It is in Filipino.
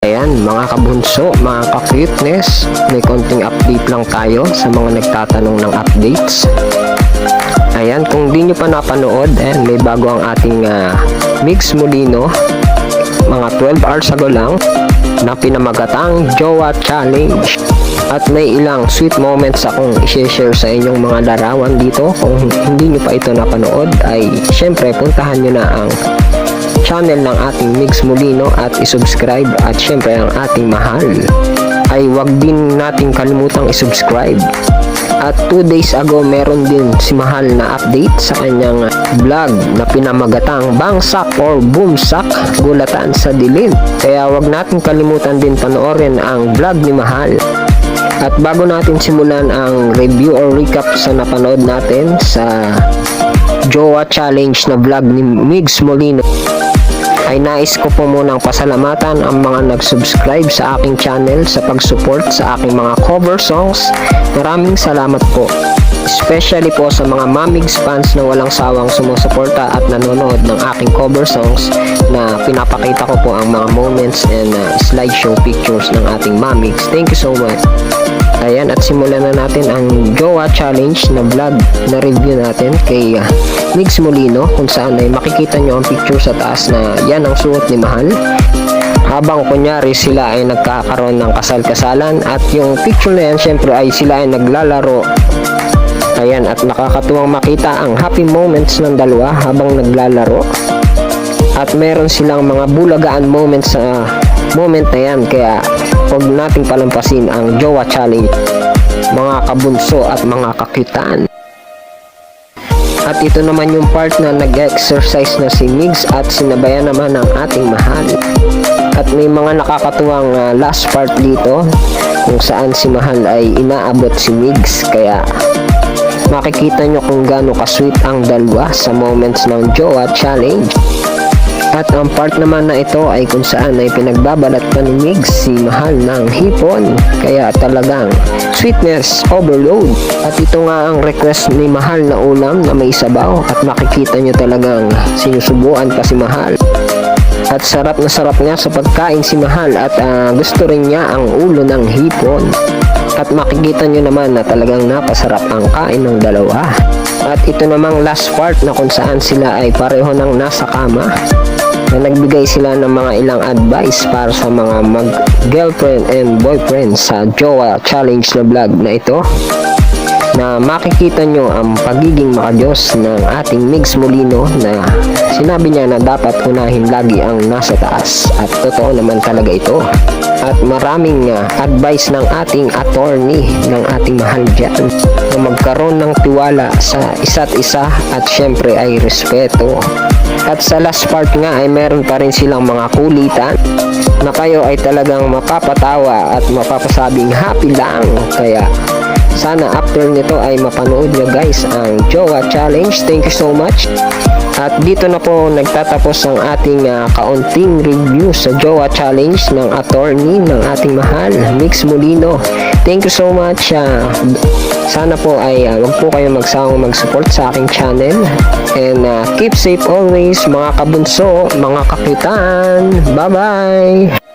Ayan, mga kabunso, mga ka-cuteness, may konting update lang tayo sa mga nagtatanong ng updates. Ayan, kung di nyo pa napanood, ayan, may bago ang ating ah, Mix Molino, mga 12 hours ago lang, na pinamagatang Jowa Challenge. At may ilang sweet moments akong i-share sa inyong mga larawan dito. Kung hindi nyo pa ito napanood, ay syempre puntahan nyo na ang channel ng ating Mix Molino at isubscribe at syempre ang ating mahal. Ay wag din nating kalimutang isubscribe. At 2 days ago meron din si Mahal na update sa kanyang vlog na pinamagatang Bangsak or Boomsak Gulatan sa Dilim. Kaya wag natin kalimutan din panoorin ang vlog ni Mahal. At bago natin simulan ang review or recap sa napanood natin sa Jowa Challenge na vlog ni Migs Molino ay nais ko po munang pasalamatan ang mga nag-subscribe sa aking channel sa pag-support sa aking mga cover songs. Maraming salamat po. Especially po sa mga Mamigs fans na walang sawang sumusuporta at nanonood ng aking cover songs na pinapakita ko po ang mga moments and uh, slideshow pictures ng ating Mamigs. Thank you so much. Ayan, at simulan na natin ang Jowa Challenge na vlog na review natin kay uh, Migs Molino kung saan ay makikita nyo ang picture sa taas na yan ang suot ni Mahal habang kunyari sila ay nagkakaroon ng kasal-kasalan at yung picture na yan syempre ay sila ay naglalaro ayan at nakakatuwang makita ang happy moments ng dalawa habang naglalaro. At meron silang mga bulagaan moments sa moment na yan. Kaya huwag nating palampasin ang Jowa Challenge mga kabunso at mga kakitaan. At ito naman yung part na nag-exercise na si Migs at sinabayan naman ng ating mahal. At may mga nakakatuwang ah, last part dito kung saan si mahal ay inaabot si Migs. Kaya makikita nyo kung gaano ka-sweet ang dalawa sa moments ng Jowa Challenge at ang part naman na ito ay kung saan ay pinagbabalat pa ni Migs si Mahal ng hipon. Kaya talagang sweetness overload. At ito nga ang request ni Mahal na ulam na may sabaw. At makikita nyo talagang sinusubuan pa si Mahal. At sarap na sarap nga sa pagkain si Mahal at ah, gusto rin niya ang ulo ng hipon. At makikita nyo naman na talagang napasarap ang kain ng dalawa. At ito namang last part na kung saan sila ay pareho ng nasa kama na nagbigay sila ng mga ilang advice para sa mga mag girlfriend and boyfriend sa Jowa Challenge na vlog na ito na makikita nyo ang pagiging makadiyos ng ating Migs Molino na sinabi niya na dapat unahin lagi ang nasa taas. At totoo naman talaga ito. At maraming uh, advice ng ating attorney ng ating mahal dyan na magkaroon ng tiwala sa isa't isa at syempre ay respeto. At sa last part nga ay meron pa rin silang mga kulitan na kayo ay talagang mapapatawa at mapapasabing happy lang. Kaya sana after nito ay mapanood nyo guys ang Jowa Challenge. Thank you so much. At dito na po nagtatapos ang ating ah, kaunting review sa Jowa Challenge ng attorney ng ating mahal, Mix Molino. Thank you so much. ah, sana po ay ah, wag po kayong magsawang mag-support sa aking channel. And ah, keep safe always mga kabunso, mga kapitan. Bye-bye!